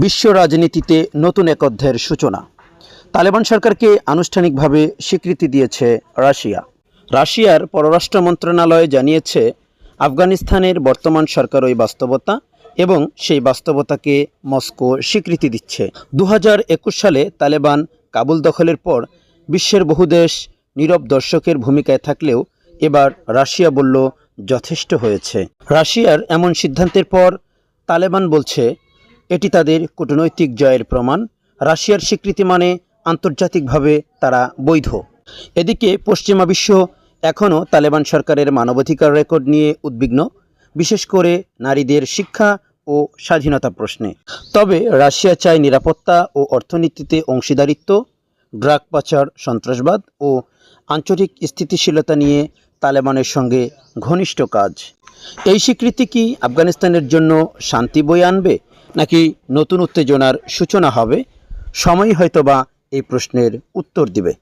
বিশ্ব রাজনীতিতে নতুন এক অধ্যায়ের সূচনা। তালেবান সরকারকে আনুষ্ঠানিকভাবে স্বীকৃতি দিয়েছে রাশিয়া। রাশিয়ার পররাষ্ট্র মন্ত্রণালয় জানিয়েছে, আফগানিস্তানের বর্তমান সরকার ওই বাস্তবতা এবং সেই বাস্তবতাকে মস্কো স্বীকৃতি দিচ্ছে। দু হাজার একুশ সালে তালেবান কাবুল দখলের পর বিশ্বের বহু দেশ নীরব দর্শকের ভূমিকায় থাকলেও এবার রাশিয়া বলল, যথেষ্ট হয়েছে। রাশিয়ার এমন সিদ্ধান্তের পর তালেবান বলছে এটি তাদের কূটনৈতিক জয়ের প্রমাণ। রাশিয়ার স্বীকৃতি মানে আন্তর্জাতিকভাবে তারা বৈধ। এদিকে পশ্চিমা বিশ্ব এখনও তালেবান সরকারের মানবাধিকার রেকর্ড নিয়ে উদ্বিগ্ন, বিশেষ করে নারীদের শিক্ষা ও স্বাধীনতা প্রশ্নে। তবে রাশিয়া চায় নিরাপত্তা ও অর্থনীতিতে অংশীদারিত্ব, ড্রাগ পাচার, সন্ত্রাসবাদ ও আঞ্চলিক স্থিতিশীলতা নিয়ে তালেবানের সঙ্গে ঘনিষ্ঠ কাজ। এই স্বীকৃতি কি আফগানিস্তানের জন্য শান্তি বয়ে আনবে? নাকি নতুন উত্তেজনার সূচনা হবে? সময় হয়তোবা এই প্রশ্নের উত্তর দিবে।